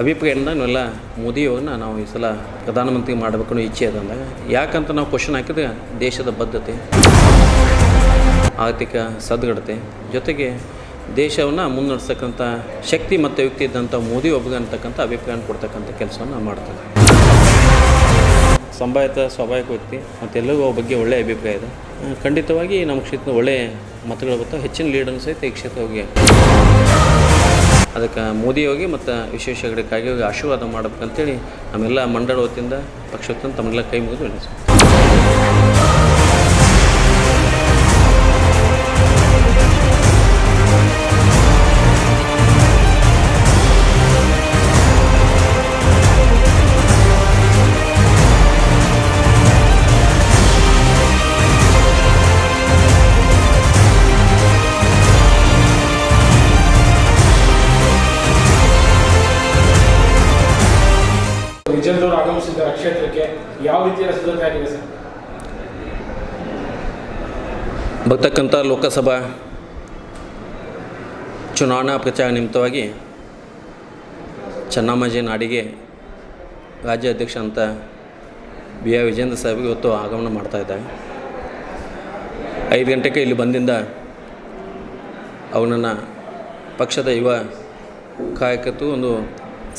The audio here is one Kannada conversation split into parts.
ಅಭಿಪ್ರಾಯದಿಂದ ನಾವೆಲ್ಲ ಮೋದಿಯವ್ರನ್ನ ನಾವು ಈ ಸಲ ಪ್ರಧಾನಮಂತ್ರಿ ಮಾಡಬೇಕು ಅನ್ನೋ ಇಚ್ಛೆ ಅದಂದಾಗ ಯಾಕಂತ ನಾವು ಕ್ವಶನ್ ಹಾಕಿದ್ರೆ ದೇಶದ ಬದ್ಧತೆ, ಆರ್ಥಿಕ ಸದೃಢತೆ ಜೊತೆಗೆ ದೇಶವನ್ನು ಮುನ್ನಡೆಸ್ತಕ್ಕಂಥ ಶಕ್ತಿ ಮತ್ತು ವ್ಯಕ್ತಿ ಇದ್ದಂಥ ಮೋದಿ ಒಬ್ಬಗೆ ಅಂತಕ್ಕಂಥ ಅಭಿಪ್ರಾಯ ಕೊಡ್ತಕ್ಕಂಥ ಕೆಲಸವನ್ನು ಮಾಡ್ತಾರೆ ಸಂಭಾವಿತ ಸ್ವಾಭಾವಿಕ ವ್ಯಕ್ತಿ ಮತ್ತೆಲ್ಲರಿಗೂ ಅವ್ರ ಬಗ್ಗೆ ಒಳ್ಳೆಯ ಅಭಿಪ್ರಾಯ ಇದೆ. ಖಂಡಿತವಾಗಿ ನಮ್ಮ ಕ್ಷೇತ್ರದ ಒಳ್ಳೆಯ ಮತಗಳು ಬರ್ತಾವೆ. ಹೆಚ್ಚಿನ ಲೀಡನ್ನು ಸಹಿತ ಈ ಕ್ಷೇತ್ರವಾಗಿ ಅದಕ್ಕೆ ಮೋದಿ ಹೋಗಿ ಮತ್ತು ವಿಶೇಷ ಹೆಗಡೆಕಾಗಿ ಹೋಗಿ ಆಶೀರ್ವಾದ ಮಾಡ್ಬೇಕಂತೇಳಿ ನಮ್ಮೆಲ್ಲ ಮಂಡಳ ವತಿಯಿಂದ ಪಕ್ಷ ವತಿಯಿಂದ ತಮ್ಮೆಲ್ಲ ಕೈ ಮುಗಿದು ಯಾವ ರೀತಿಯ ಆಗಿದೆ ಸರ್? ಬರ್ತಕ್ಕಂಥ ಲೋಕಸಭಾ ಚುನಾವಣಾ ಪ್ರಚಾರ ನಿಮಿತ್ತವಾಗಿ ಚೆನ್ನಮ್ಮಾಜಿ ನಾಡಿಗೆ ರಾಜ್ಯ ಅಧ್ಯಕ್ಷ ಅಂತ ಬಿ ಆರ್ ವಿಜೇಂದ್ರ ಸಾಹೇಬ್ಗೆ ಇವತ್ತು ಆಗಮನ ಮಾಡ್ತಾ ಇದ್ದಾರೆ. ಐದು ಗಂಟೆಗೆ ಇಲ್ಲಿ ಬಂದಿಂದ ಅವನನ್ನು ಪಕ್ಷದ ಯುವ ಕಾಯಕತ್ತು ಒಂದು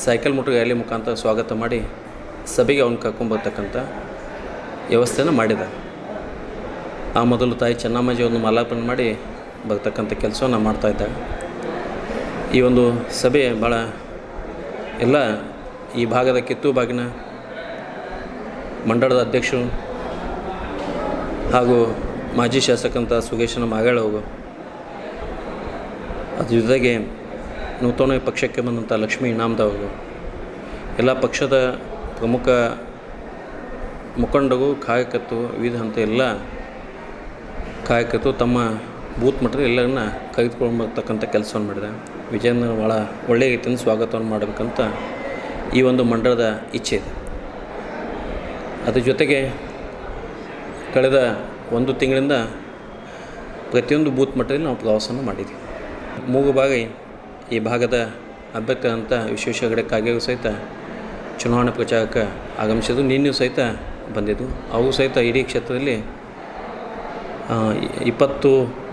ಸೈಕಲ್ ಮೋಟರ್ ರ್ಯಾಲಿ ಮುಖಾಂತರ ಸ್ವಾಗತ ಮಾಡಿ ಸಭೆಗೆ ಅವನು ಕರ್ಕೊಂಬರ್ತಕ್ಕಂಥ ವ್ಯವಸ್ಥೆನ ಮಾಡಿದ. ಆ ಮೊದಲು ತಾಯಿ ಚೆನ್ನಮ್ಮಾಜಿ ಒಂದು ಮಾಲಾರ್ಪಣೆ ಮಾಡಿ ಬರ್ತಕ್ಕಂಥ ಕೆಲಸವನ್ನು ಮಾಡ್ತಾಯಿದ್ದ ಈ ಒಂದು ಸಭೆ ಭಾಳ ಎಲ್ಲ ಈ ಭಾಗದ ಕಿತ್ತು ಬಾಗಿನ ಮಂಡಳದ ಅಧ್ಯಕ್ಷರು ಹಾಗೂ ಮಾಜಿ ಶಾಸಕಂತ ಸುಗೇಶನ ಮಾಗಾಳವರು ಅದ್ರ ಜೊತೆಗೆ ನೂತನ ಪಕ್ಷಕ್ಕೆ ಬಂದಂಥ ಲಕ್ಷ್ಮೀ ಇನಾಮ್ದವರು ಎಲ್ಲ ಪಕ್ಷದ ಪ್ರಮುಖ ಮುಖಂಡಗೂ ಕಾಯಕತ್ತು ವಿವಿಧ ಹಂತ ಎಲ್ಲ ಕಾಯಕತ್ತು ತಮ್ಮ ಬೂತ್ ಮಟ್ಟದ ಎಲ್ಲರನ್ನ ಕರೆದುಕೊಂಡ್ಬರ್ತಕ್ಕಂಥ ಕೆಲಸವನ್ನು ಮಾಡಿದೆ ವಿಜಯನ ಭಾಳ ಒಳ್ಳೆಯ ರೀತಿಯಿಂದ ಸ್ವಾಗತವನ್ನು ಮಾಡಬೇಕಂತ ಈ ಒಂದು ಮಂಡಳದ ಇಚ್ಛೆ ಇದೆ. ಅದ್ರ ಜೊತೆಗೆ ಕಳೆದ ಒಂದು ತಿಂಗಳಿಂದ ಪ್ರತಿಯೊಂದು ಬೂತ್ ಮಟ್ಟದಲ್ಲಿ ನಾವು ಪ್ರವಾಸವನ್ನು ಮಾಡಿದ್ವಿ ಮೂಗು ಭಾಗ ಈ ಭಾಗದ ಅಭ್ಯರ್ಥಿ ಅಂತ ವಿಶ್ವೇಶ್ವರ ಹೆಗಡೆ ಸಹಿತ ಚುನಾವಣಾ ಪ್ರಚಾರಕ್ಕೆ ಆಗಮಿಸಿದ್ದು ನಿನ್ನೆಯೂ ಸಹಿತ ಬಂದಿದ್ದು. ಅವು ಸಹಿತ ಇಡೀ ಕ್ಷೇತ್ರದಲ್ಲಿ ಇಪ್ಪತ್ತು,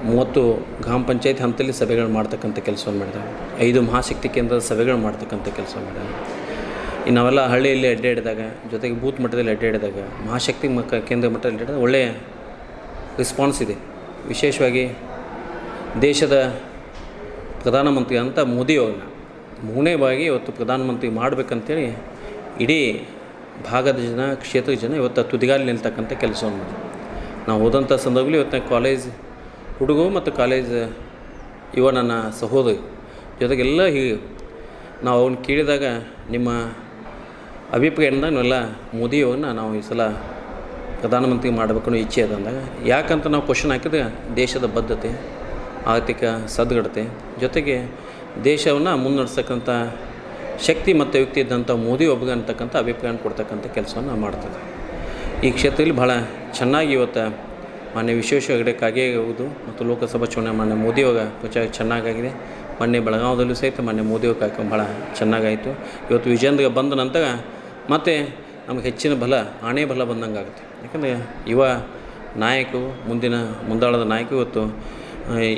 ಮೂವತ್ತು ಗ್ರಾಮ ಪಂಚಾಯತ್ ಹಂತದಲ್ಲಿ ಸಭೆಗಳು ಮಾಡ್ತಕ್ಕಂಥ ಕೆಲಸವನ್ನು ಮಾಡಿದ್ದಾರೆ. ಐದು ಮಹಾಶಕ್ತಿ ಕೇಂದ್ರದ ಸಭೆಗಳು ಮಾಡ್ತಕ್ಕಂಥ ಕೆಲಸ ಮಾಡಿದ್ದಾರೆ. ಇನ್ನು ನಾವೆಲ್ಲ ಹಳ್ಳಿಯಲ್ಲಿ ಅಡ್ಡಾಡಿದಾಗ ಜೊತೆಗೆ ಬೂತ್ ಮಟ್ಟದಲ್ಲಿ ಅಡ್ಡಾಡಿದಾಗ ಮಹಾಶಕ್ತಿ ಮಕ್ಕ ಕೇಂದ್ರ ಮಟ್ಟದಲ್ಲಿ ಅಡ್ಡಾಡಿದಾಗ ಒಳ್ಳೆಯ ರೆಸ್ಪಾನ್ಸ್ ಇದೆ. ವಿಶೇಷವಾಗಿ ದೇಶದ ಪ್ರಧಾನಮಂತ್ರಿ ಅಂತ ಮೋದಿಯವ್ರನ್ನ ಮೂರನೇ ಬಾಗಿ ಇವತ್ತು ಪ್ರಧಾನಮಂತ್ರಿ ಮಾಡಬೇಕಂತೇಳಿ ಇಡೀ ಭಾಗದ ಜನ, ಕ್ಷೇತ್ರದ ಜನ ಇವತ್ತು ತುದಿಗಾಲಿ ನಿಲ್ತಕ್ಕಂಥ ಕೆಲಸವನ್ನು ಮಾಡಿ ನಾವು ಹೋದಂಥ ಸಂದರ್ಭದಲ್ಲಿ ಇವತ್ತಿನ ಕಾಲೇಜ್ ಹುಡುಗ ಮತ್ತು ಕಾಲೇಜ್ ಇವ ನನ್ನ ಸಹೋದರಿ ಜೊತೆಗೆಲ್ಲ ಹೀಗೆ ನಾವು ಅವನು ಕೇಳಿದಾಗ ನಿಮ್ಮ ಅಭಿಪ್ರಾಯದಿಂದ ನಾವೆಲ್ಲ ಮೋದಿಯವನ್ನು ನಾವು ಈ ಸಲ ಪ್ರಧಾನಮಂತ್ರಿ ಮಾಡಬೇಕು ಅನ್ನೋ ಇಚ್ಛೆ ಅದಂದಾಗ ಯಾಕಂತ ನಾವು ಕ್ವಶನ್ ಹಾಕಿದ್ರೆ ದೇಶದ ಬದ್ಧತೆ, ಆರ್ಥಿಕ ಸದೃಢತೆ ಜೊತೆಗೆ ದೇಶವನ್ನು ಮುನ್ನಡೆಸ್ತಕ್ಕಂಥ ಶಕ್ತಿ ಮತ್ತು ಯುಕ್ತಿ ಇದ್ದಂಥ ಮೋದಿ ಒಬ್ಬಗೆ ಅಂತಕ್ಕಂಥ ಅಭಿಪ್ರಾಯ ಕೊಡ್ತಕ್ಕಂಥ ಕೆಲಸವನ್ನು ಮಾಡ್ತದೆ. ಈ ಕ್ಷೇತ್ರದಲ್ಲಿ ಭಾಳ ಚೆನ್ನಾಗಿ ಇವತ್ತು ಮಾನ್ಯ ವಿಶ್ವೇಶ್ವರ ಹೆಗಡೆ ಕಾಗೇವುದು ಮತ್ತು ಲೋಕಸಭಾ ಚುನಾವಣೆ ಮಾನ್ಯ ಮೋದಿಯವರ ಪ್ರಚಾರ ಚೆನ್ನಾಗಾಗಿದೆ. ಮೊನ್ನೆ ಬೆಳಗಾವದಲ್ಲೂ ಸಹಿತ ಮೋದಿ ಮೋದಿಯವ್ರ ಕಾರ್ಯಕ್ರಮ ಭಾಳ ಚೆನ್ನಾಗಾಯಿತು. ಇವತ್ತು ವಿಜೇಂದ್ರ ಬಂದ ನಂತರ ಮತ್ತು ನಮಗೆ ಹೆಚ್ಚಿನ ಬಲ, ಆಣೆ ಬಲ ಬಂದಂಗೆ ಆಗುತ್ತೆ ಯಾಕಂದರೆ ಯುವ ನಾಯಕರು, ಮುಂದಿನ ಮುಂದಾಳದ ನಾಯಕ ಇವತ್ತು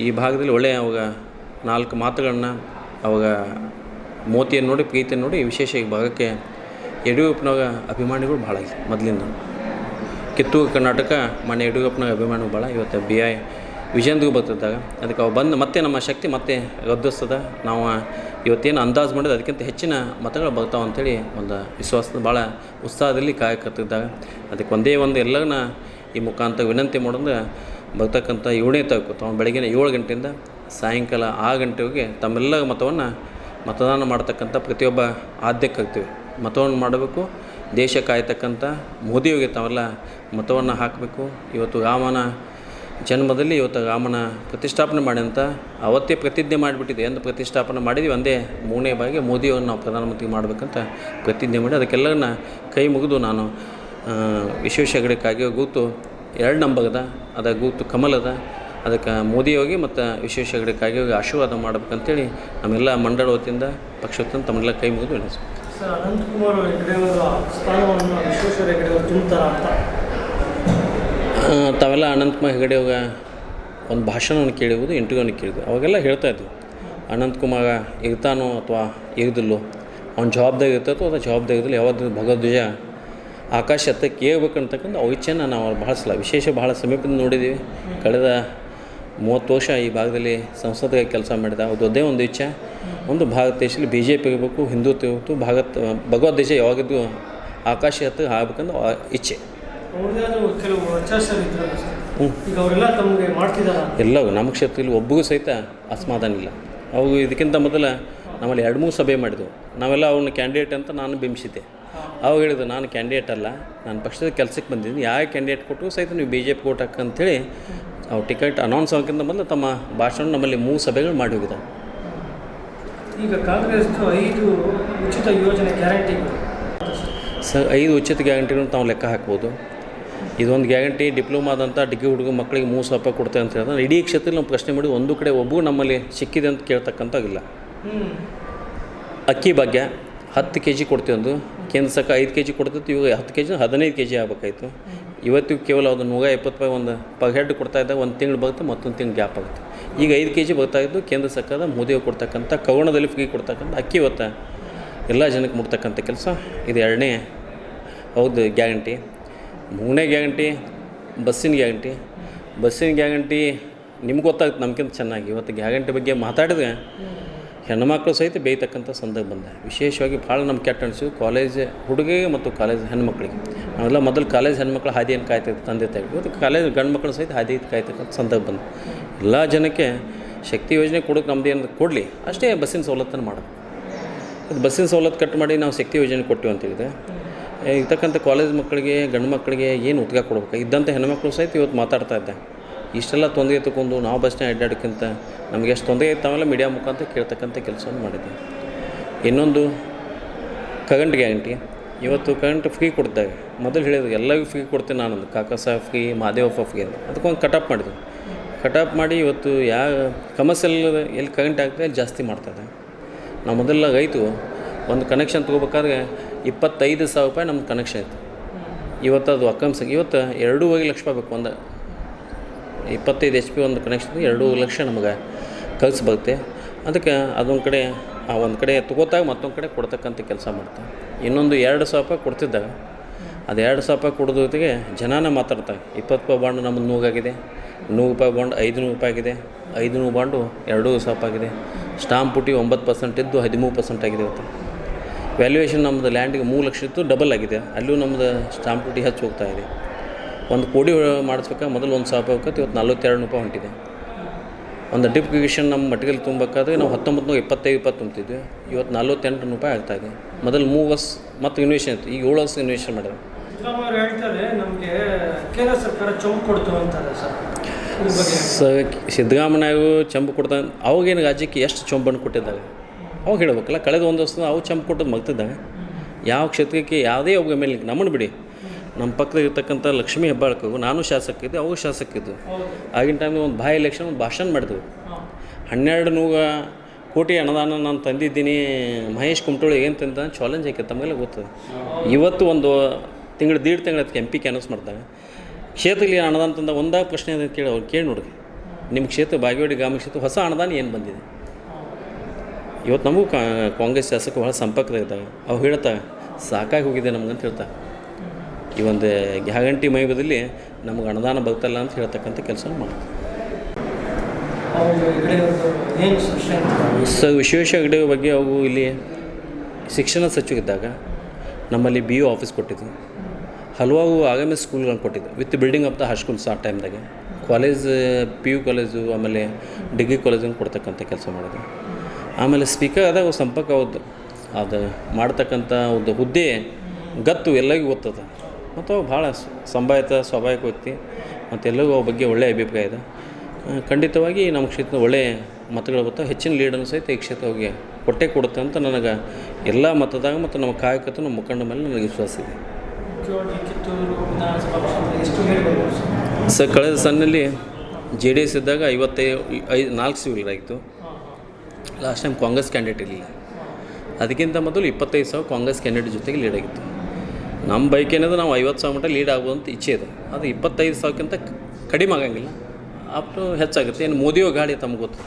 ಈ ಭಾಗದಲ್ಲಿ ಒಳ್ಳೆಯ ಅವಾಗ ನಾಲ್ಕು ಮಾತುಗಳನ್ನ ಅವಾಗ ಮೋತಿಯನ್ನು ನೋಡಿ, ಪ್ರೀತಿಯನ್ನು ನೋಡಿ ವಿಶೇಷ ಈ ಭಾಗಕ್ಕೆ ಯಡಿಯೂರಪ್ಪನಾಗ ಅಭಿಮಾನಿಗಳು ಭಾಳ ಇದೆ ಮೊದಲಿಂದ. ಕಿತ್ತೂರು ಕರ್ನಾಟಕ ಮನೆ ಯಡಿಯೂರಪ್ಪನ ಅಭಿಮಾನಿಗಳು ಭಾಳ ಇವತ್ತು ಬಿ ಐ ವಿಜಯಂದಿಗೂ ಬರ್ತಿದ್ದಾಗ. ಅದಕ್ಕೆ ಅವು ಬಂದು ಮತ್ತೆ ನಮ್ಮ ಶಕ್ತಿ ಮತ್ತೆ ರದ್ದಿಸ್ತದ. ನಾವು ಇವತ್ತೇನು ಅಂದಾಜು ಮಾಡಿದ ಅದಕ್ಕಿಂತ ಹೆಚ್ಚಿನ ಮತಗಳು ಬರ್ತಾವೆ ಅಂಥೇಳಿ ಒಂದು ವಿಶ್ವಾಸದ ಭಾಳ ಉತ್ಸಾಹದಲ್ಲಿ ಕಾಯಕತ್ತಿದ್ದಾಗ ಅದಕ್ಕೆ ಒಂದೇ ಒಂದು ಎಲ್ಲರನ್ನ ಈ ಮುಖಾಂತರ ವಿನಂತಿ ಮಾಡೋದು ಬರ್ತಕ್ಕಂಥ ಏಳನೇ ತಾರೀಕು, ತಾವು ಬೆಳಗಿನ ಏಳು ಗಂಟೆಯಿಂದ ಸಾಯಂಕಾಲ ಆರು ಗಂಟೆವರೆಗೆ ತಮ್ಮೆಲ್ಲರ ಮತವನ್ನು ಮತದಾನ ಮಾಡ್ತಕ್ಕಂಥ ಪ್ರತಿಯೊಬ್ಬ ಆದ್ಯಕ್ಕಾಗ್ತೀವಿ ಮತವನ್ನು ಮಾಡಬೇಕು ದೇಶ ಕಾಯ್ತಕ್ಕಂಥ ಮೋದಿಯವರಿಗೆ ತಾವೆಲ್ಲ ಮತವನ್ನು ಹಾಕಬೇಕು. ಇವತ್ತು ರಾಮನ ಜನ್ಮದಲ್ಲಿ ಇವತ್ತು ರಾಮನ ಪ್ರತಿಷ್ಠಾಪನೆ ಮಾಡಿದಂಥ ಅವತ್ತೇ ಪ್ರತಿಜ್ಞೆ ಮಾಡಿಬಿಟ್ಟಿದೆ. ಎಂದು ಪ್ರತಿಷ್ಠಾಪನೆ ಮಾಡಿದ್ವಿ ಒಂದೇ ಮೂರನೇ ಬಾರಿಗೆ ಮೋದಿಯವ್ರನ್ನ ನಾವು ಪ್ರಧಾನಮಂತ್ರಿ ಮಾಡಬೇಕಂತ ಪ್ರತಿಜ್ಞೆ ಮಾಡಿ ಅದಕ್ಕೆಲ್ಲರನ್ನ ಕೈ ಮುಗಿದು ನಾನು ಆ, ವಿಶ್ವೇಶ ಹೆಗಡೆಕಾಗಿ ಗೂತು ಎರಡು ನಂಬರ್ ಅದ ಗೂತು ಕಮಲದ ಅದಕ್ಕೆ ಮೋದಿ ಹೋಗಿ ಮತ್ತು ವಿಶ್ವೇಶ್ವರ ಹೆಗಡೆಕಾಗಿ ಹೋಗಿ ಆಶೀರ್ವಾದ ಮಾಡ್ಬೇಕಂತೇಳಿ ನಮ್ಮೆಲ್ಲ ಮಂಡಳ ವತಿಯಿಂದ ಪಕ್ಷ ವತಿಯಿಂದ ತಮ್ಮೆಲ್ಲ ಕೈ ಮುಗಿದು ವಿನಂತಿಸ್ತೀನಿ. ಸರ್ ಅನಂತಕುಮಾರ್ ಹೆಗಡೆ ಸ್ಥಾನವನ್ನು ವಿಶ್ವೇಶ್ವರ ಅಂತ? ತಾವೆಲ್ಲ ಅನಂತಕುಮಾರ್ ಹೆಗಡೆ ಅವಾಗ ಒಂದು ಭಾಷಣವನ್ನು ಕೇಳಿರ್ಬೋದು ಇಂಟರ್ವ್ಯೂವನ್ನು ಕೇಳಿದ್ವಿ ಅವಾಗೆಲ್ಲ ಹೇಳ್ತಾ ಇದ್ವಿ ಅನಂತಕುಮಾರ ಇರ್ತಾನೋ ಅಥವಾ ಇರ್ದಿಲ್ಲೋ ಅವ್ನ ಜವಾಬ್ದಾರಿ ಇರ್ತೈತೋ ಅಥವಾ ಜವಾಬ್ದಾರಿ ಇರದಿಲ್ಲ ಯಾವ್ದು ಭಗವದ್ವಿಜ ಆಕಾಶ ಹತ್ತಕ್ಕೆ ಏರ್ಬೇಕಂತಕ್ಕಂಥ ಅವು ಇಚ್ಛೆನ ನಾವು ಭಾಳ ಸಲ ವಿಶೇಷ ಭಾಳ ಸಮೀಪದಿಂದ ನೋಡಿದ್ದೀವಿ. ಕಳೆದ ಮೂವತ್ತು ವರ್ಷ ಈ ಭಾಗದಲ್ಲಿ ಸಂಸದಗೆ ಕೆಲಸ ಮಾಡಿದ. ಅದು ಅದೇ ಒಂದು ಇಚ್ಛೆ. ಒಂದು ಭಾರತ ದೇಶದಲ್ಲಿ ಬಿ ಜೆ ಪಿ ಇರಬೇಕು ಹಿಂದುತ್ವ ಇರಬೇಕು ಭಗವದ್ ದೇಶ ಯಾವಾಗಿದ್ದು ಆಕಾಶ ಹತ್ತಿರ ಆಗ್ಬೇಕಂತ ಆ ಇಚ್ಛೆ. ಎಲ್ಲವೂ ನಮ್ಮ ಕ್ಷೇತ್ರದಲ್ಲಿ ಒಬ್ಬಗೂ ಸಹಿತ ಅಸಮಾಧಾನ ಇಲ್ಲ. ಅವು ಇದಕ್ಕಿಂತ ಮೊದಲ ನಮ್ಮಲ್ಲಿ ಎರಡು ಮೂರು ಸಭೆ ಮಾಡಿದ್ವು. ನಾವೆಲ್ಲ ಅವ್ರನ್ನ ಕ್ಯಾಂಡಿಡೇಟ್ ಅಂತ ನಾನು ಬಿಂಬಿಸಿದ್ದೆ. ಅವಾಗ ಹೇಳಿದ್ರು ನಾನು ಕ್ಯಾಂಡಿಡೇಟ್ ಅಲ್ಲ ನಾನು ಪಕ್ಷದ ಕೆಲಸಕ್ಕೆ ಬಂದಿದ್ದೀನಿ. ಯಾವ ಕ್ಯಾಂಡಿಡೇಟ್ ಕೊಟ್ಟರು ಸಹಿತ ನೀವು ಬಿ ಜೆ ಪಿ ಹಾಕಂತೇಳಿ ಅವ್ರು ಟಿಕೆಟ್ ಅನೌನ್ಸ್ ಆಗೋಕ್ಕಿಂತ ಮೊದಲು ತಮ್ಮ ಭಾಷಣ ನಮ್ಮಲ್ಲಿ ಮೂರು ಸಭೆಗಳು ಮಾಡಿ ಹೋಗಿದ್ದಾರೆ ಈಗ ಕಾಂಗ್ರೆಸ್ ಐದು ಉಚಿತ ಯೋಜನೆ ಗ್ಯಾರಂಟಿ ಸ ಐದು ಉಚಿತ ಗ್ಯಾರಂಟಿಗಳನ್ನು ತಾವು ಲೆಕ್ಕ ಹಾಕ್ಬೋದು. ಇದೊಂದು ಗ್ಯಾರಂಟಿ ಡಿಪ್ಲೊಮಾದಂಥ ಡಿಗ್ರಿ ಹುಡುಗ ಮಕ್ಕಳಿಗೆ ಮೂರು ಸಾವಿರ ರೂಪಾಯಿ ಕೊಡ್ತೇವೆ ಅಂತ ಹೇಳಿದ್ರೆ ಇಡೀ ಕ್ಷೇತ್ರದಲ್ಲಿ ನಾವು ಪ್ರಶ್ನೆ ಮಾಡಿ ಒಂದು ಕಡೆ ಒಬ್ಬರು ನಮ್ಮಲ್ಲಿ ಸಿಕ್ಕಿದೆ ಅಂತ ಕೇಳ್ತಕ್ಕಂಥ ಇಲ್ಲ. ಅಕ್ಕಿ ಭಾಗ್ಯ ಹತ್ತು ಕೆ ಜಿ ಕೊಡ್ತೀವಂದು ಕೇಂದ್ರ ಸರ್ಕಾರ ಐದು ಕೆ ಜಿ ಕೊಡ್ತಿತ್ತು ಇವಾಗ ಹತ್ತು ಕೆ ಜಿ ಹದಿನೈದು ಕೆ ಜಿ ಆಗಬೇಕಾಯ್ತು ಇವತ್ತಿಗೆ ಕೇವಲ ಅದು ನೂರ ಎಪ್ಪತ್ತು ರೂಪಾಯಿ ಒಂದು ಪಗ್ ಹೆಡ್ ಕೊಡ್ತಾ ಇದ್ದಾಗ ಒಂದು ತಿಂಗಳು ಬರುತ್ತೆ, ಮತ್ತೊಂದು ತಿಂಗಳು ಗ್ಯಾಪ್ ಆಗುತ್ತೆ. ಈಗ ಐದು ಕೆ ಜಿ ಬರ್ತಾ ಇದ್ದು ಕೇಂದ್ರ ಸರ್ಕಾರದ ಮೋದಿಯವ್ರು ಕೊಡ್ತಕ್ಕಂಥ, ಕವಣದಲ್ಲಿ ಫ್ರೀ ಕೊಡ್ತಕ್ಕಂಥ ಅಕ್ಕಿ ಇವತ್ತು ಎಲ್ಲ ಜನಕ್ಕೆ ಮುಟ್ತಕ್ಕಂಥ ಕೆಲಸ. ಇದು ಎರಡನೇ, ಹೌದು, ಗ್ಯಾರಂಟಿ. ಮೂರನೇ ಗ್ಯಾರಂಟಿ, ಬಸ್ಸಿನ ಗ್ಯಾರಂಟಿ. ಬಸ್ಸಿನ ಗ್ಯಾರಂಟಿ ನಿಮ್ಗೆ ಗೊತ್ತಾಗುತ್ತೆ ನಮ್ಗಿಂತ ಚೆನ್ನಾಗಿ. ಇವತ್ತು ಗ್ಯಾರಂಟಿ ಬಗ್ಗೆ ಮಾತಾಡಿದ್ರೆ ಹೆಣ್ಮಕ್ಳು ಸಹಿತ ಬೇಯ್ತಕ್ಕಂಥ ಸಂದರ್ಭ ಬಂದೆ. ವಿಶೇಷವಾಗಿ ಭಾಳ ನಮ್ಮ ಕೆಟ್ಟ ಕಾಲೇಜ್ ಹುಡುಗಿಗೆ ಮತ್ತು ಕಾಲೇಜ್ ಹೆಣ್ಮಕ್ಳಿಗೆ ನಾವೆಲ್ಲ ಮೊದಲು ಕಾಲೇಜ್ ಹೆಣ್ಮಕ್ಳು ಹಾದಿಯನ್ನು ಕಾಯ್ತಿದ್ದು ತಂದೆ ತಾಯಿ. ಇವತ್ತು ಕಾಲೇಜ್ ಗಂಡು ಮಕ್ಕಳು ಸಹಿತ ಹಾದಿ ಕಾಯ್ತಕ್ಕಂಥ ಸಂದರ್ಭ ಬಂದೆ. ಎಲ್ಲ ಜನಕ್ಕೆ ಶಕ್ತಿ ಯೋಜನೆ ಕೊಡೋಕೆ ನಮ್ದು ಏನು ಕೊಡಲಿ, ಅಷ್ಟೇ ಬಸ್ಸಿನ ಸವಲತ್ತನ್ನು ಮಾಡೋದು. ಅದು ಬಸ್ಸಿನ ಸವಲತ್ತು ಕಟ್ ಮಾಡಿ ನಾವು ಶಕ್ತಿ ಯೋಜನೆ ಕೊಟ್ಟಿವಿ ಅಂತೇಳಿದೆ ಇರ್ತಕ್ಕಂಥ ಕಾಲೇಜ್ ಮಕ್ಕಳಿಗೆ ಗಂಡು ಮಕ್ಕಳಿಗೆ ಏನು ಉದ್ಗ ಕೊಡ್ಬೇಕು? ಇದ್ದಂಥ ಹೆಣ್ಮಕ್ಳು ಸಹಿತ ಇವತ್ತು ಮಾತಾಡ್ತಾ ಇದ್ದೆ. ಇಷ್ಟೆಲ್ಲ ತೊಂದರೆ ತಗೊಂಡು ನಾವು ಬಸ್ನೇ ಅಡ್ಡಾಡೋಕ್ಕಿಂತ ನಮಗೆ ಎಷ್ಟು ತೊಂದರೆ ಇರ್ತಾವಲ್ಲ ಮೀಡಿಯಾ ಮುಖಾಂತರ ಕೇಳ್ತಕ್ಕಂಥ ಕೆಲಸವನ್ನು ಮಾಡಿದ್ದೆ ಇನ್ನೊಂದು ಕರೆಂಟ್ ಗ್ಯಾರಂಟಿ ಇವತ್ತು ಕರೆಂಟ್ ಫ್ರೀ ಕೊಡ್ತಾರೆ ಮೊದಲು ಹೇಳಿದ್ರು, ಎಲ್ಲರಿಗೂ ಫ್ರೀ ಕೊಡ್ತೀನಿ ನಾನೊಂದು. ಕಾಕಾ ಸಾಹೇಬ್ ಫ್ರೀ ಮಹಾದೇವಪ್ಪ ಫ್ರೀ ಅಂತ. ಅದಕ್ಕೊಂದು ಕಟಾಪ್ ಮಾಡಿದ್ವಿ ಕಟಾಪ್ ಮಾಡಿ ಇವತ್ತು ಯಾವ ಕಮರ್ಷಿಯಲ್ ಎಲ್ಲಿ ಕರೆಂಟ್ ಆಗ್ತದೆ ಅಲ್ಲಿ ಜಾಸ್ತಿ ಮಾಡ್ತಾರೆ ನಾವು ಮೊದಲೆಲ್ಲ ರೈತು ಒಂದು ಕನೆಕ್ಷನ್ ತೊಗೋಬೇಕಾದ್ರೆ ಇಪ್ಪತ್ತೈದು ಸಾವಿರ ರೂಪಾಯಿ ನಮ್ಮ ಕನೆಕ್ಷನ್ ಇತ್ತು. ಇವತ್ತು ಅದು ಅಕ್ಕಂಸ ಇವತ್ತು ಎರಡೂವರೆ ಲಕ್ಷ ರೂಪಾಯಿ ಬೇಕು ಒಂದು ಇಪ್ಪತ್ತೈದು ಎಚ್ ಪಿ ಒಂದು ಕನೆಕ್ಷನ್ ಎರಡೂ ಲಕ್ಷ ನಮಗೆ ಖರ್ಚು ಬರುತ್ತೆ. ಅದಕ್ಕೆ ಅದೊಂದು ಕಡೆ, ಆ ಒಂದು ಕಡೆ ತಗೋತಾಗ ಮತ್ತೊಂದು ಕಡೆ ಕೊಡ್ತಕ್ಕಂಥ ಕೆಲಸ ಮಾಡ್ತಾರೆ ಇನ್ನೊಂದು ಎರಡು ಸಾವಿರ ರೂಪಾಯಿ ಕೊಡ್ತಿದ್ದಾಗ, ಅದು ಎರಡು ಸಾವಿರ ರೂಪಾಯಿ ಕೊಡೋದ್ರ ಜೊತೆಗೆ ಜನನ ಮಾತಾಡ್ತಾರೆ ಇಪ್ಪತ್ತು ರೂಪಾಯಿ ಬಾಂಡ್ ನಮ್ಮದು ನೂಗಾಗಿದೆ ನೂರು ರೂಪಾಯಿ ಬಾಂಡ್ ಐದು ನೂರು ರೂಪಾಯಿ ಆಗಿದೆ ಐದು ನೂರು ಬಾಂಡು ಎರಡು ಸಾವಿರ ರೂಪಾಯಿ ಆಗಿದೆ, ಸ್ಟಾಂಪ್ ಪುಟಿ ಒಂಬತ್ತು ಪರ್ಸೆಂಟ್ ಇದ್ದು ಹದಿಮೂರು ಪರ್ಸೆಂಟ್ ಆಗಿದೆ ಇವತ್ತು. ವ್ಯಾಲ್ಯೂಯೇಷನ್ ನಮ್ಮದು ಲ್ಯಾಂಡಿಗೆ ಮೂರು ಲಕ್ಷ ಇತ್ತು ಡಬಲ್ ಆಗಿದೆ. ಅಲ್ಲೂ ನಮ್ಮದು ಸ್ಟಾಂಪ್ ಪುಟ್ಟಿ ಹೆಚ್ಚು ಹೋಗ್ತಾ ಇದೆ. ಒಂದು ಕೋಡಿ ಮಾಡಿಸ್ಬೇಕಾದ್ರೆ ಮೊದಲು ಒಂದು ಸಾವಿರ ರೂಪಾಯಿ ಇವತ್ತು ನಲ್ವತ್ತೆರಡು ರೂಪಾಯಿ ಹೊಂಟಿದೆ. ಒಂದು ಡಿಪ್ಲಿಕೇಶನ್ ನಮ್ಮ ಮಟ್ಟಿಗೆಲ್ಲಿ ತುಂಬಬೇಕಾದ್ರೆ ನಾವು ಹತ್ತೊಂಬತ್ತು ನೂರ ಇಪ್ಪತ್ತೈದು ಇಪ್ಪತ್ತು ತುಂಬ್ತಿದ್ವಿ. ಇವತ್ತು ನಲ್ವತ್ತೆಂಟು ರೂಪಾಯಿ ಆಗ್ತಾಯಿದೆ ಮೊದಲು ಮೂರು ವರ್ಷ ಮತ್ತು ಇನ್ವೆಷನ್ ಇತ್ತು. ಈಗ ಏಳು ವರ್ಷ ಇನ್ವೆಷನ್ ಮಾಡಿದೆ ಚೊಂಬು ಸರ್. ಇದ್ರ ಬಗ್ಗೆ ಸ ಸಿದ್ದರಾಮಯ್ಯವು ಚಂಪು ಕೊಡ್ತಾ ಅವಾಗೇನು ರಾಜ್ಯಕ್ಕೆ ಎಷ್ಟು ಚೊಂಬನ್ನು ಕೊಟ್ಟಿದ್ದಾರೆ? ಅವಾಗ ಹೇಳ್ಬೇಕಲ್ಲ ಕಳೆದ ಒಂದು ವರ್ಷದ ಅವು ಚಂಪು ಕೊಟ್ಟದ್ದು ಮಗ್ತಿದ್ದಾಗ ಯಾವ ಕ್ಷೇತ್ರಕ್ಕೆ ಯಾವುದೇ ಒಬ್ಬ ಮೇಲೆ ನಮ್ಮನ್ನು ಬಿಡಿ. ನಮ್ಮ ಪಕ್ಕದಲ್ಲಿ ಇರ್ತಕ್ಕಂಥ ಲಕ್ಷ್ಮೀ ಹೆಬ್ಬಾಳ್ಕವು ನಾನು ಶಾಸಕ ಇದ್ದೆ ಅವು ಹೌದು. ಆಗಿನ ಟೈಮ್ನಾಗ ಒಂದು ಬಾಯಿ ಎಲೆಕ್ಷನ್ ಒಂದು ಭಾಷಣ ಮಾಡಿದ್ವು ಹನ್ನೆರಡು ನೂಗ ಕೋಟಿ ಅನುದಾನ ನಾನು ತಂದಿದ್ದೀನಿ ಮಹೇಶ್ ಕುಮಟೋಳಿ ಏನು ತಂದ ಚಾಲೆಂಜ್ ಹಾಕಿ ತಮಗೆಲ್ಲ ಗೊತ್ತು. ಇವತ್ತು ಒಂದು ತಿಂಗಳು ದೀಡ್ ತಿಂಗಳು ಅದಕ್ಕೆ ಎಂ ಪಿ ಕ್ಯಾನ್ವಸ್ ಮಾಡ್ತಾರೆ. ಕ್ಷೇತ್ರದಲ್ಲಿ ಅನುದಾನ ತಂದ ಒಂದಾಗ ಪ್ರಶ್ನೆ ಅಂತ ಕೇಳಿ ಅವ್ರು ಕೇಳಿ ನೋಡಿ ನಿಮ್ಮ ಕ್ಷೇತ್ರ ಬಾಗೇವಾಡಿ ಗ್ರಾಮ ಕ್ಷೇತ್ರ ಹೊಸ ಅನುದಾನ ಏನು ಬಂದಿದೆ? ಇವತ್ತು ನಮಗೂ ಕಾಂಗ್ರೆಸ್ ಶಾಸಕ ಭಾಳ ಸಂಪರ್ಕದಾಗ ಇದ್ದಾಗ ಅವ್ರು ಹೇಳ್ತಾರೆ ಸಾಕಾಗಿ ಹೋಗಿದೆ ನಮ್ಗಂತ ಹೇಳ್ತಾರೆ. ಈ ಒಂದು ಗ್ಯಾರಂಟಿ ಮೈಬದಲ್ಲಿ ನಮಗೆ ಅನುದಾನ ಬರ್ತಲ್ಲ ಅಂತ ಹೇಳ್ತಕ್ಕಂಥ ಕೆಲಸ ಮಾಡ್ತೀವಿ. ಸ ವಿಶೇಷ ಹೆಗ್ಡೆ ಬಗ್ಗೆ ಅವು ಇಲ್ಲಿ ಶಿಕ್ಷಣ ಸಚಿವರಿದ್ದಾಗ ನಮ್ಮಲ್ಲಿ ಬಿ ಯು ಆಫೀಸ್ ಕೊಟ್ಟಿದ್ವಿ. ಹಲವಾರು ಆಗಮಿ ಸ್ಕೂಲ್ಗಳನ್ನು ಕೊಟ್ಟಿದ್ವಿ. With building of the high schools ಆ ಟೈಮ್ದಾಗೆ. ಕಾಲೇಜ್, ಪಿ ಯು ಕಾಲೇಜು, ಆಮೇಲೆ ಡಿಗ್ರಿ ಕಾಲೇಜನ್ನು ಕೊಡ್ತಕ್ಕಂಥ ಕೆಲಸ ಮಾಡೋದು ಆಮೇಲೆ ಸ್ಪೀಕರ್ ಆದಾಗ ಸಂಪರ್ಕ ಅವ್ದು ಅದು ಮಾಡ್ತಕ್ಕಂಥ ಒಂದು ಹುದ್ದೆ, ಗತ್ತು ಎಲ್ಲರಿಗೂ ಗೊತ್ತದ. ಮತ್ತು ಅವು ಭಾಳ ಸಂಭಾವಿತ ಸ್ವಾಭಾವಿಕ ವ್ಯಕ್ತಿ ಮತ್ತು ಎಲ್ಲರಿಗೂ ಅವ್ರ ಬಗ್ಗೆ ಒಳ್ಳೆಯ ಅಭಿಪ್ರಾಯ ಇದೆ. ಖಂಡಿತವಾಗಿ ನಮ್ಮ ಕ್ಷೇತ್ರ ಒಳ್ಳೆಯ ಮತಗಳು ಬರ್ತಾವೆ. ಹೆಚ್ಚಿನ ಲೀಡನ್ನು ಸಹಿತ ಈ ಕ್ಷೇತ್ರವಾಗಿ ಕೊಟ್ಟೆ ಕೊಡುತ್ತೆ ಅಂತ ನನಗೆ ಎಲ್ಲ ಮತದಾಗ ಮತ್ತು ನಮ್ಮ ಕಾಯಕತ್ತು ನಮ್ಮ ಮುಖಂಡ ಮೇಲೆ ನನಗೆ ವಿಶ್ವಾಸ ಇದೆ. ಸರ್, ಕಳೆದ ಸನ್ನಲ್ಲಿ ಜೆ ಡಿ ಎಸ್ ಇದ್ದಾಗ ಐವತ್ತೈದು ಐದು ನಾಲ್ಕು civil last time Congress candidate ಇರಲಿಲ್ಲ. ಅದಕ್ಕಿಂತ ಮೊದಲು ಇಪ್ಪತ್ತೈದು ಸಾವಿರ ಕಾಂಗ್ರೆಸ್ ಕ್ಯಾಂಡಿಡೇಟ್ ಜೊತೆಗೆ ಲೀಡ್ ಆಗಿತ್ತು. ನಮ್ಮ ಬೈಕ್ ಏನದು ನಾವು ಐವತ್ತು ಸಾವಿರ ಮಟ್ಟ ಲೀಡ್ ಆಗುವಂತ ಇಚ್ಛೆ ಇದೆ. ಅದು ಇಪ್ಪತ್ತೈದು ಸಾವಿರಕ್ಕಿಂತ ಕಡಿಮೆ ಆಗಂಗಿಲ್ಲ. ಅಪ್ ಟು ಹೆಚ್ಚಾಗುತ್ತೆ. ಏನು ಮೋದಿಯೋ ಗಾಳಿ ತಮ್ಗೆ ಗೊತ್ತು.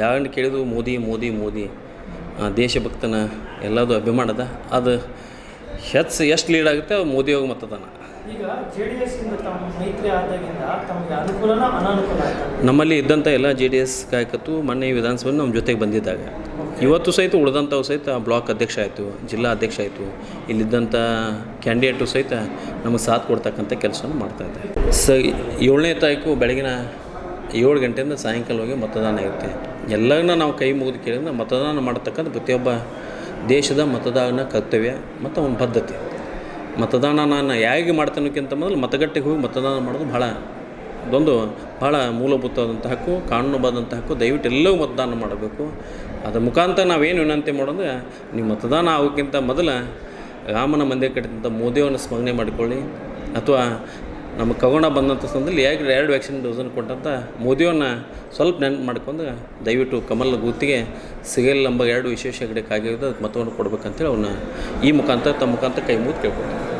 ಯಾರನ್ನು ಕೇಳಿದ್ರು ಮೋದಿ ಮೋದಿ ಮೋದಿ. ದೇಶಭಕ್ತನ ಎಲ್ಲದು ಅಭಿಮಾನದ. ಅದು ಹೆಚ್ಚು ಎಷ್ಟು ಲೀಡ್ ಆಗುತ್ತೆ ಮೋದಿಯೋಗ ಮತದಾನ. ಈಗ ಜೆ ಡಿ ಎಸ್ ಮೈತ್ರಿ ಆದಾಗಿಂದ ತಮಗೆ ಅನುಕೂಲನ ಅನಾನುಕೂಲ ನಮ್ಮಲ್ಲಿ ಇದ್ದಂಥ ಎಲ್ಲ ಜೆ ಡಿ ಎಸ್ ಕಾಯಕತ್ತು ಮೊನ್ನೆ ವಿಧಾನಸಭೆ ನಮ್ಮ ಜೊತೆಗೆ ಬಂದಿದ್ದಾಗ. ಇವತ್ತು ಸಹಿತ ಉಳಿದಂಥವು ಸಹಿತ ಬ್ಲಾಕ್ ಅಧ್ಯಕ್ಷ ಆಯಿತು, ಜಿಲ್ಲಾ ಅಧ್ಯಕ್ಷ ಆಯಿತು. ಇಲ್ಲಿದ್ದಂಥ ಕ್ಯಾಂಡಿಡೇಟು ಸಹಿತ ನಮಗೆ ಸಾಥ್ ಕೊಡ್ತಕ್ಕಂಥ ಕೆಲಸವನ್ನು ಮಾಡ್ತಾಯಿದ್ದೆ ಸ ಏಳನೇ ತಾರೀಕು ಬೆಳಗಿನ ಏಳು ಗಂಟೆಯಿಂದ ಸಾಯಂಕಾಲವಾಗಿ ಮತದಾನ ಇರುತ್ತೆ. ಎಲ್ಲರನ್ನ ನಾವು ಕೈ ಮುಗಿದು ಕೇಳಿದ್ರೆ ಮತದಾನ ಮಾಡತಕ್ಕಂಥ ಪ್ರತಿಯೊಬ್ಬ ದೇಶದ ಮತದಾನ ಕರ್ತವ್ಯ ಮತ್ತು ಅವನ ಬದ್ಧತೆ. ಮತದಾನ ನಾನು ಹೇಗೆ ಮಾಡ್ತಾನಕ್ಕಿಂತ ಮೊದಲು ಮತಗಟ್ಟೆಗೆ ಹೋಗಿ ಮತದಾನ ಮಾಡೋದು ಭಾಳ ಅದೊಂದು ಭಾಳ ಮೂಲಭೂತವಾದಂಥ ಹಕ್ಕು ಕಾನೂನುಬದ್ಧಂಥ ಹಕ್ಕು. ದಯವಿಟ್ಟು ಎಲ್ಲವೂ ಮತದಾನ ಮಾಡಬೇಕು. ಅದರ ಮುಖಾಂತರ ನಾವೇನು ವಿನಂತಿ ಮಾಡೋದು ನೀವು ಮತದಾನ ಆಗೋಕ್ಕಿಂತ ಮೊದಲು ರಾಮನ ಮಂದಿರ ಕಟ್ಟಿದಂಥ ಮೋದಿಯವನ್ನ ಸ್ಮರಣೆ ಮಾಡಿಕೊಳ್ಳಿ. ಅಥವಾ ನಮ್ಮ ಕಗೋಣ ಬಂದಂಥ ಸಂದರ್ಭದಲ್ಲಿ ಎರಡು ಎರಡು ವ್ಯಾಕ್ಸಿನ್ ಡೋಸನ್ನು ಕೊಟ್ಟಂಥ ಮೋದಿಯವನ್ನ ಸ್ವಲ್ಪ ನೆನಪು ಮಾಡ್ಕೊಂಡು ದಯವಿಟ್ಟು ಕಮಲ್ ಗುತ್ತಿಗೆ ಸಿಗಲ್ ಎಂಬ ಎರಡು ವಿಶೇಷ ಗಿಡಕ್ಕಾಗಿರೋದು ಕಾಗಿರೋದು ಅದಕ್ಕೆ ಮತವನ್ನು ಕೊಡ್ಬೇಕಂತೇಳಿ ಅವನ್ನ ಈ ಮುಖಾಂತರ ತಮ್ಮ ಮುಖಾಂತರ ಕೈ ಮುಗಿದು ಕೇಳ್ಕೊತೀನಿ